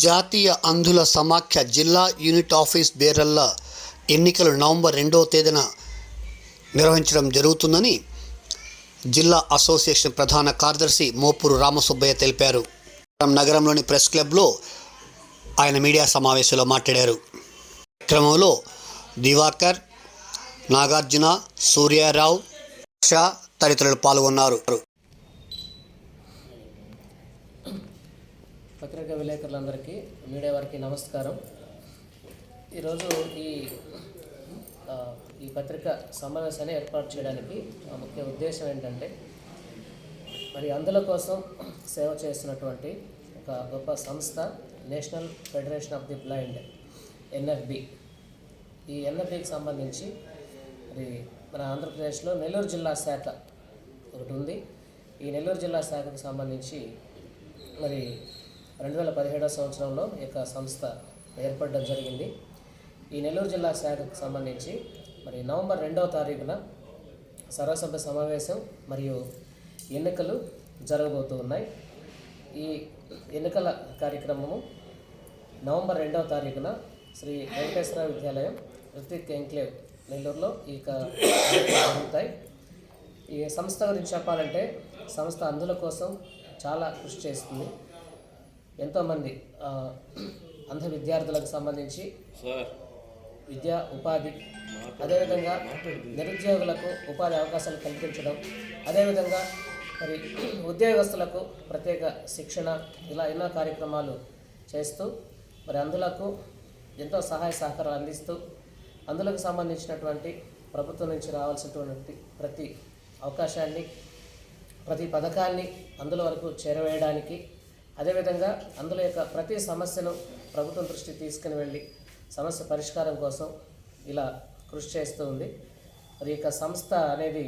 జాతీయ అంధుల సమాఖ్య జిల్లా యూనిట్ ఆఫీస్ బేరల్ల ఎన్నికలు నవంబర్ రెండవ తేదీన నిర్వహించడం జరుగుతుందని జిల్లా అసోసియేషన్ ప్రధాన కార్యదర్శి మోపూరు రామసుబ్బయ్య తెలిపారు. నగరంలోని ప్రెస్ క్లబ్లో ఆయన మీడియా సమావేశంలో మాట్లాడారు. క్రమంలో దివాకర్ నాగార్జున సూర్యారావు షా తదితరులు పాల్గొన్నారు. పత్రికా విలేకరులందరికీ మీడియా వారికి నమస్కారం. ఈరోజు ఈ ఈ పత్రిక సమావేశాన్ని ఏర్పాటు చేయడానికి ముఖ్య ఉద్దేశం ఏంటంటే మరి అందుల కోసం సేవ చేస్తున్నటువంటి ఒక గొప్ప సంస్థ national federation of the blind NFB ఈ ఎన్ఎఫ్బికి సంబంధించి మరి మన ఆంధ్రప్రదేశ్లో నెల్లూరు జిల్లా శాఖ ఒకటి ఉంది. ఈ నెల్లూరు జిల్లా శాఖకు సంబంధించి మరి రెండు వేల పదిహేడవ సంవత్సరంలో ఈ యొక్క సంస్థ ఏర్పడడం జరిగింది. ఈ నెల్లూరు జిల్లా శాఖకు సంబంధించి మరి నవంబర్ రెండవ తారీఖున సర్వసభ్య సమావేశం మరియు ఎన్నికలు జరగబోతూ ఉన్నాయి. ఈ ఎన్నికల కార్యక్రమము నవంబర్ రెండవ తారీఖున శ్రీ వెంకటేశ్వర విద్యాలయం రిత్విక్ ఎంక్లేవ్ నెల్లూరులో ఈ జరుగుతాయి. ఈ సంస్థ గురించి చెప్పాలంటే సంస్థ అందుల కోసం చాలా కృషి చేస్తుంది. ఎంతోమంది అంధ విద్యార్థులకు సంబంధించి విద్యా ఉపాధి అదేవిధంగా నిరుద్యోగులకు ఉపాధి అవకాశాలు కల్పించడం అదేవిధంగా మరి ఉద్యోగస్తులకు ప్రత్యేక శిక్షణ ఇలా ఎన్నో కార్యక్రమాలు చేస్తూ మరి అందులకు ఎంతో సహాయ సహకారాలు అందిస్తూ అందులకు సంబంధించినటువంటి ప్రభుత్వం నుంచి రావాల్సినటువంటి ప్రతి అవకాశాన్ని ప్రతి పథకాన్ని అందులో వరకు చేరవేయడానికి అదేవిధంగా అందులో యొక్క ప్రతి సమస్యను ప్రభుత్వం దృష్టికి తీసుకుని వెళ్ళి సమస్య పరిష్కారం కోసం ఇలా కృషి చేస్తూ ఉంది. మరి యొక్క సంస్థ అనేది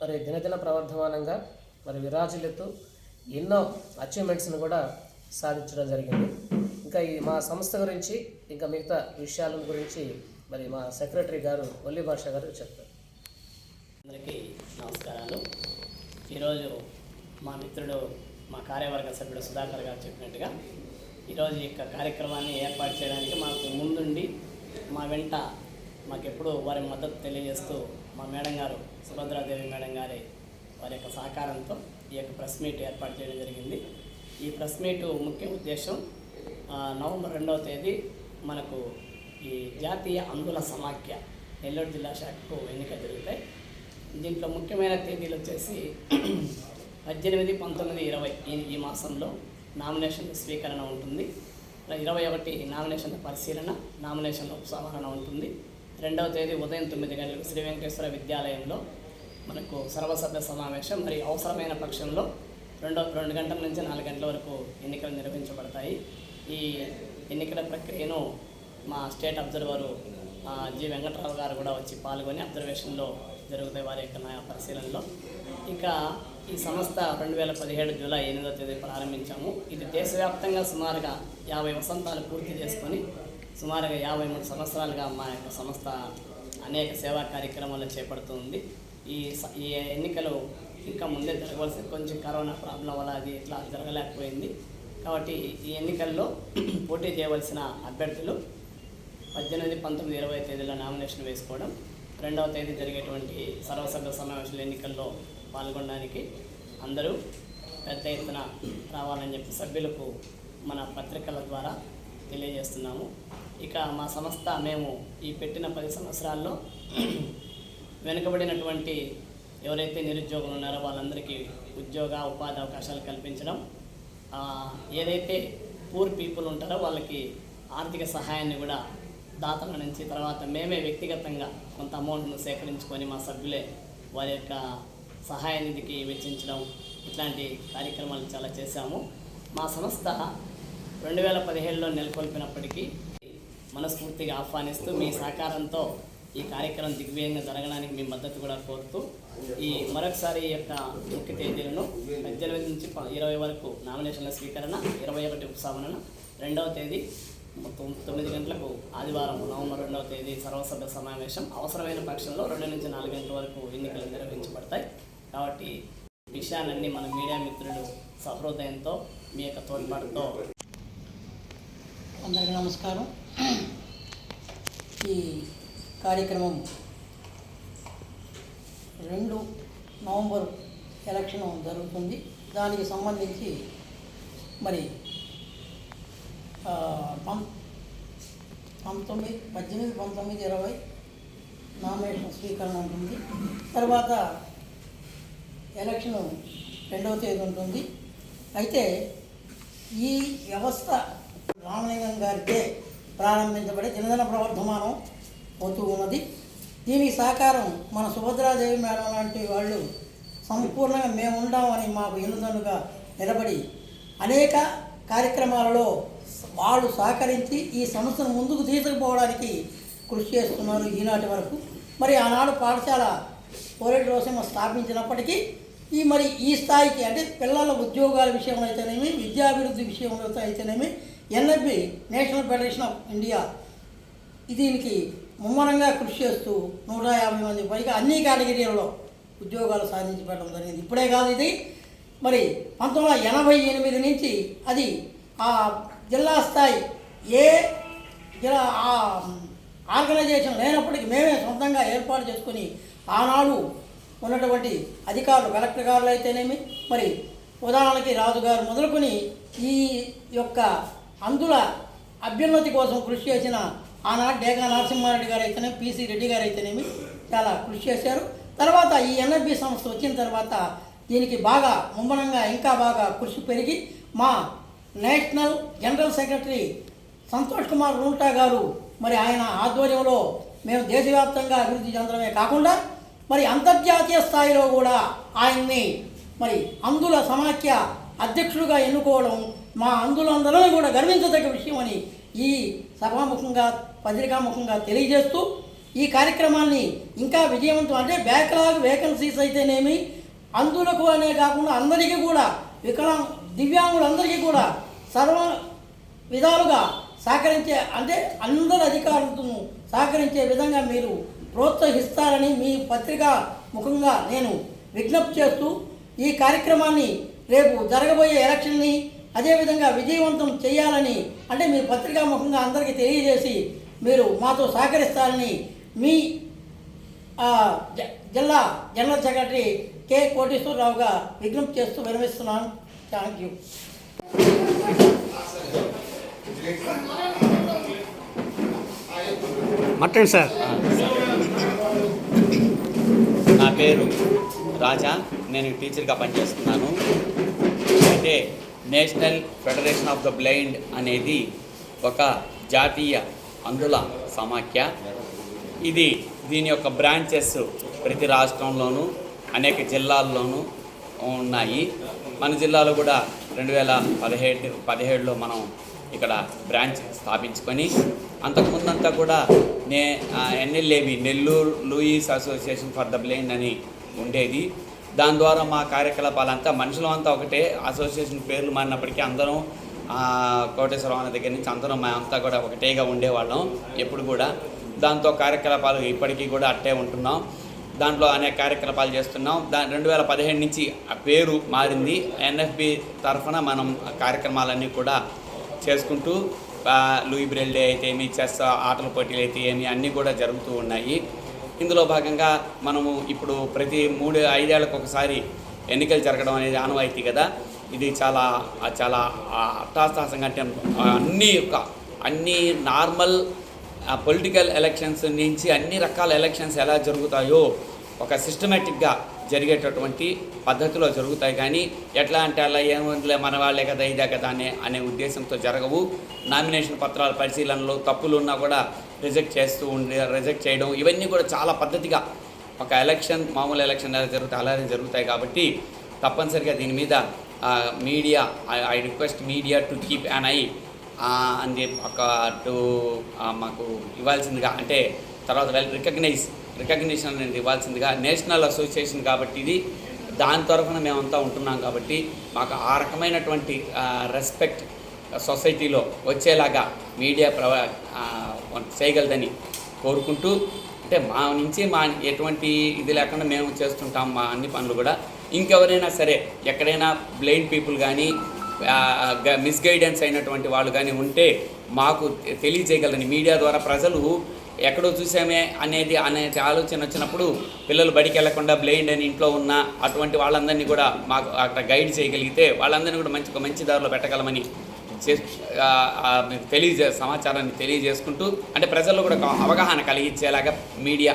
మరి దినదిన ప్రవర్ధమానంగా మరి విరాజులెత్తు ఎన్నో అచీవ్మెంట్స్ని కూడా సాధించడం జరిగింది. ఇంకా ఈ మా సంస్థ గురించి ఇంకా మిగతా విషయాల గురించి మరి మా సెక్రటరీ గారు ఒల్లి భాష గారు చెప్తారు. అందరికీ నమస్కారాలు. ఈరోజు మా మిత్రుడు మా కార్యవర్గ సభ్యుడు సుధాకర్ గారు చెప్పినట్టుగా ఈరోజు ఈ యొక్క కార్యక్రమాన్ని ఏర్పాటు చేయడానికి మాకు ముందుండి మా వెంట మాకెప్పుడు వారి మద్దతు తెలియజేస్తూ మా మేడం గారు సుభద్రాదేవి మేడం గారి వారి యొక్క సహకారంతో ఈ యొక్క ప్రెస్ మీట్ ఏర్పాటు చేయడం జరిగింది. ఈ ప్రెస్ మీటు ముఖ్య ఉద్దేశం నవంబర్ రెండవ తేదీ మనకు ఈ జాతీయ అంధుల సమాఖ్య నెల్లూరు జిల్లా శాఖకు ఎన్నిక జరుగుతాయి. దీంట్లో ముఖ్యమైన తేదీలు వచ్చేసి పద్దెనిమిది పంతొమ్మిది ఇరవై ఈ ఈ మాసంలో నామినేషన్ స్వీకరణ ఉంటుంది. ఇరవై ఒకటి నామినేషన్ల పరిశీలన నామినేషన్ల ఉపసంహరణ ఉంటుంది. రెండవ తేదీ ఉదయం తొమ్మిది గంటలకు శ్రీ వెంకటేశ్వర విద్యాలయంలో మనకు సర్వసభ్య సమావేశం మరి అవసరమైన పక్షంలో రెండో రెండు గంటల నుంచి నాలుగు గంటల వరకు ఎన్నికలు నిర్వహించబడతాయి. ఈ ఎన్నికల ప్రక్రియను మా స్టేట్ అబ్జర్వరు జి వెంకటరావు గారు కూడా వచ్చి పాల్గొని అబ్జర్వేషన్లో జరుగుతాయి వారి యొక్క పరిశీలనలో. ఇంకా ఈ సంస్థ రెండు వేల పదిహేడు జూలై ఎనిమిదో తేదీ ప్రారంభించాము. ఇది దేశవ్యాప్తంగా సుమారుగా యాభై వసంతాలు పూర్తి చేసుకొని సుమారుగా యాభై మూడు సంవత్సరాలుగా మా యొక్క సంస్థ అనేక సేవా కార్యక్రమాలు చేపడుతుంది ఈ స- ఈ ఎన్నికలు ఇంకా ముందే జరగవలసి కొంచెం కరోనా ప్రాబ్లం వల్ల అది ఇట్లా జరగలేకపోయింది. కాబట్టి ఈ ఎన్నికల్లో పోటీ చేయవలసిన అభ్యర్థులు పద్దెనిమిది పంతొమ్మిది ఇరవై తేదీలో నామినేషన్ వేసుకోవడం రెండవ తేదీ జరిగేటువంటి సర్వసభ్య సమావేశాల ఎన్నికల్లో పాల్గొనడానికి అందరూ పెద్ద ఎత్తున రావాలని చెప్పి సభ్యులకు మన పత్రికల ద్వారా తెలియజేస్తున్నాము. ఇక మా సంస్థ మేము ఈ పెట్టిన పది సంవత్సరాల్లో వెనుకబడినటువంటి ఎవరైతే నిరుద్యోగులు ఉన్నారో వాళ్ళందరికీ ఉద్యోగ ఉపాధి అవకాశాలు కల్పించడం ఏదైతే పూర్ పీపుల్ ఉంటారో వాళ్ళకి ఆర్థిక సహాయాన్ని కూడా దాతల నుంచి తర్వాత మేమే వ్యక్తిగతంగా కొంత అమౌంట్ను సేకరించుకొని మా సభ్యులే వారి యొక్క సహాయ నిధికి వెచ్చించడం ఇట్లాంటి కార్యక్రమాలు చాలా చేశాము. మా సంస్థ రెండు వేల పదిహేడులో నెలకొల్పినప్పటికీ మనస్ఫూర్తిగా ఆహ్వానిస్తూ మీ సహకారంతో ఈ కార్యక్రమం దిగ్విజయంగా జరగడానికి మీ మద్దతు కూడా కోరుతూ ఈ మరొకసారి ఈ యొక్క ముఖ్య తేదీలను పద్దెనిమిది నుంచి ప- ఇరవై వరకు నామినేషన్ల స్వీకరణ ఇరవై ఒకటి ఉపసంహరణ రెండవ తేదీ తొమ్మిది గంటలకు ఆదివారం నవంబర్ రెండవ తేదీ సర్వసభ్య సమావేశం. అవసరమైన పక్షంలో రెండు నుంచి నాలుగు గంటల వరకు ఎన్నికలు నిర్వహించబడతాయి కాబట్టి విషయాలన్నీ మన మీడియా మిత్రులు సహృదయంతో మీ యొక్క తోడ్పాటుతో అందరికీ నమస్కారం. ఈ కార్యక్రమం రెండు నవంబర్ ఎలక్షన్ జరుగుతుంది. దానికి సంబంధించి మరి పం పంతొమ్మిది పద్దెనిమిది పంతొమ్మిది ఇరవై నామినేషన్ స్వీకరణ ఉంటుంది. తర్వాత ఎలక్షన్ రెండవ తేదీ ఉంటుంది. అయితే ఈ వ్యవస్థ రామలింగం గారికే ప్రారంభించబడి దినదిన ప్రవర్ధమానం అవుతూ ఉన్నది. దీనికి సహకారం మన సుభద్రాదేవి మేడం లాంటి వాళ్ళు సంపూర్ణంగా మేము ఉండామని మాకు ఎన్నుదన్నుగా నిలబడి అనేక కార్యక్రమాలలో వాళ్ళు సహకరించి ఈ సంస్థను ముందుకు తీసుకుపోవడానికి కృషి చేస్తున్నారు ఈనాటి వరకు. మరి ఆనాడు పాఠశాల కోరేటి రోసమ్మ స్థాపించినప్పటికీ ఈ మరి ఈ స్థాయికి అంటే పిల్లల ఉద్యోగాల విషయంలో అయితేనేమి విద్యాభివృద్ధి విషయంలో అయితేనేమి NFB national federation of India దీనికి ముమ్మరంగా కృషి చేస్తూ నూట యాభై మంది పైగా అన్ని కేటగిరీలలో ఉద్యోగాలు సాధించి పెట్టడం జరిగింది. ఇప్పుడే కాదు ఇది. మరి పంతొమ్మిది వందల ఎనభై ఎనిమిది నుంచి అది ఆ జిల్లా స్థాయి ఏ జిల్లా ఆ ఆర్గనైజేషన్ లేనప్పటికీ మేమే సొంతంగా ఏర్పాటు చేసుకుని ఆనాడు ఉన్నటువంటి అధికారులు కలెక్టర్ గారులు అయితేనేమి మరి ఉదాహరణకి రాజుగారు మొదలుకొని ఈ యొక్క అందుల అభ్యున్నతి కోసం కృషి చేసిన ఆనాడు డేగా నరసింహారెడ్డి గారు అయితేనే పీసీ రెడ్డి గారు అయితేనేమి చాలా కృషి చేశారు. తర్వాత ఈ ఎన్ఎఫ్బి సంస్థ వచ్చిన తర్వాత దీనికి బాగా ముమ్మనంగా ఇంకా బాగా కృషి పెరిగి మా national general secretary Santosh Kumar Runta గారు మరి ఆయన ఆధ్వర్యంలో మేము దేశవ్యాప్తంగా అభివృద్ధి చెందడమే కాకుండా మరి అంతర్జాతీయ స్థాయిలో కూడా ఆయన్ని మరి అందుల సమాఖ్య అధ్యక్షుడిగా ఎన్నుకోవడం మా అందులందరం కూడా గర్వించదగ్గ విషయం అని ఈ సభాముఖంగా పత్రికాముఖంగా తెలియజేస్తూ ఈ కార్యక్రమాన్ని ఇంకా విజయవంతం అంటే బ్యాక్లాగ్ వేకెన్సీస్ అయితేనేమి అందులకు అనే కాకుండా అందరికీ కూడా వికలాం దివ్యాంగులందరికీ కూడా సర్వ విధాలుగా సహకరించే అంటే అందరి అధికారులతో సహకరించే విధంగా మీరు ప్రోత్సహిస్తారని మీ పత్రికా ముఖంగా నేను విజ్ఞప్తి చేస్తూ ఈ కార్యక్రమాన్ని రేపు జరగబోయే ఎలక్షన్ని అదేవిధంగా విజయవంతం చేయాలని అంటే మీ పత్రికా ముఖంగా అందరికీ తెలియజేసి మీరు మాతో సహకరిస్తారని మీ జ- జిల్లా జనరల్ సెక్రటరీ కె కోటేశ్వరరావుగా విజ్ఞప్తి చేస్తూ విరమిస్తున్నాను. థ్యాంక్ యూ మట్టండి సార్. పేరు రాజా. నేను టీచర్గా పనిచేస్తున్నాను. అయితే national federation of the blind అనేది ఒక జాతీయ అందుల సమాఖ్య. ఇది దీని యొక్క బ్రాంచెస్ ప్రతి రాష్ట్రంలోనూ అనేక జిల్లాల్లోనూ ఉన్నాయి. మన జిల్లాలో కూడా రెండు వేల పదిహేడు పదిహేడులో మనం ఇక్కడ బ్రాంచ్ స్థాపించుకొని అంతకుముందంతా కూడా నే NLAB Nellore Louis association for the blind అని ఉండేది. దాని ద్వారా మా కార్యకలాపాలంతా మనుషులంతా ఒకటే అసోసియేషన్ పేర్లు మారినప్పటికీ అందరం కోటేశ్వరం అన్న దగ్గర నుంచి అందరం మా అంతా కూడా ఒకటేగా ఉండేవాళ్ళం ఎప్పుడు కూడా. దాంతో కార్యకలాపాలు ఇప్పటికీ కూడా అట్టే ఉంటున్నాం. దాంట్లో అనేక కార్యకలాపాలు చేస్తున్నాం. దా రెండు వేల పదిహేడు నుంచి ఆ పేరు మారింది. ఎన్ఎఫ్బి తరఫున మనం కార్యక్రమాలన్నీ కూడా చేసుకుంటూ లూయి బ్రెల్ డే అయితే ఏమి చెస్ ఆటల పోటీలు అయితే ఏమి అన్నీ కూడా జరుగుతూ ఉన్నాయి. ఇందులో భాగంగా మనము ఇప్పుడు ప్రతి మూడు ఐదేళ్ళకు ఒకసారి ఎన్నికలు జరగడం అనేది ఆనవాయితీ కదా. ఇది చాలా చాలా ఆ, అట్టాసాసంగా అంటే అన్ని యొక్క అన్ని నార్మల్ పొలిటికల్ ఎలక్షన్స్ నుంచి అన్ని రకాల ఎలక్షన్స్ ఎలా జరుగుతాయో ఒక సిస్టమేటిక్గా జరిగేటటువంటి పద్ధతిలో జరుగుతాయి. కానీ ఎట్లా అంటే అలా ఏముందిలే మన వాళ్ళే కదా ఇదే కదా అనే అనే ఉద్దేశంతో జరగవు. నామినేషన్ పత్రాల పరిశీలనలో తప్పులు ఉన్నా కూడా రిజెక్ట్ చేస్తూ ఉండి రిజెక్ట్ చేయడం ఇవన్నీ కూడా చాలా పద్ధతిగా ఒక ఎలక్షన్ మామూలు ఎలక్షన్ ఎలా జరుగుతాయి అలానే జరుగుతాయి కాబట్టి తప్పనిసరిగా దీని మీద media I request media to keep an eye అని చెప్పి ఒక టు మాకు ఇవ్వాల్సిందిగా అంటే తర్వాత వెల్ రికగ్నైజ్ రికగ్నిషన్ అనేది ఇవ్వాల్సిందిగా నేషనల్ అసోసియేషన్ కాబట్టి ఇది దాని తరఫున మేమంతా ఉంటున్నాం కాబట్టి మాకు ఆ రకమైనటువంటి రెస్పెక్ట్ సొసైటీలో వచ్చేలాగా మీడియా ప్రవ చేయగలదని కోరుకుంటూ అంటే మా నుంచి మా ఎటువంటి ఇది లేకుండా మేము చేస్తుంటాం మా అన్ని పనులు కూడా. ఇంకెవరైనా సరే ఎక్కడైనా బ్లైండ్ పీపుల్ కానీ మిస్గైడెన్స్ అయినటువంటి వాళ్ళు కానీ ఉంటే మాకు తెలియజేయగలని మీడియా ద్వారా ప్రజలు ఎక్కడో చూసామే అనేది అనే ఆలోచన వచ్చినప్పుడు పిల్లలు బడికి వెళ్ళకుండా బ్లైండ్ అని ఇంట్లో ఉన్న అటువంటి వాళ్ళందరినీ కూడా మాకు అక్కడ గైడ్ చేయగలిగితే వాళ్ళందరినీ కూడా మంచి ఒక మంచి దారిలో పెట్టగలమని మీకు తెలియజే సమాచారాన్ని తెలియజేసుకుంటూ అంటే ప్రజల్లో కూడా అవగాహన కలిగించేలాగా మీడియా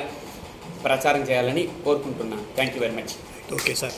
ప్రచారం చేయాలని కోరుకుంటున్నాను. Thank you very much okay sir